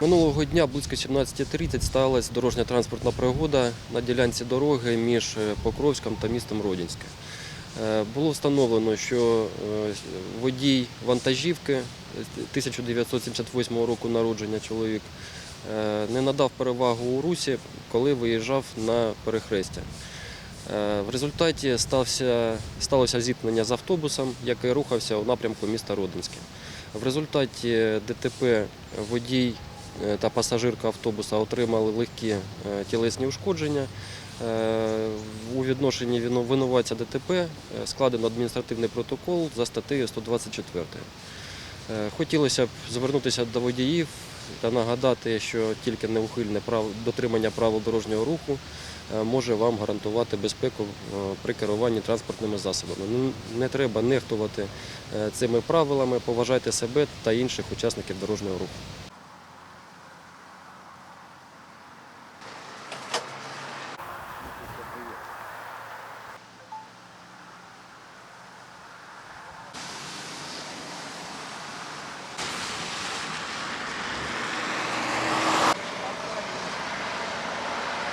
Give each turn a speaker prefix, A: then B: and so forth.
A: Минулого дня близько 17.30 сталася дорожня транспортна пригода на ділянці дороги між е, Покровськом та містом Родінське. Е, Було встановлено, що е, водій вантажівки е, 1978 року народження чоловік не надав перевагу у русі, коли виїжджав на перехрестя. В результаті стався, сталося зіткнення з автобусом, який рухався у напрямку міста Родинське. В результаті ДТП водій та пасажирка автобуса отримали легкі е, тілесні ушкодження. Е, У відношенні винуватця ДТП е, складено адміністративний протокол за статтею 124. Е, Хотілося б звернутися до водіїв та нагадати, що тільки неухильне дотримання правил дорожнього руху е, може вам гарантувати безпеку е, при керуванні транспортними засобами. Ну, Не треба нехтувати е, цими правилами, поважайте себе та інших учасників дорожнього руху.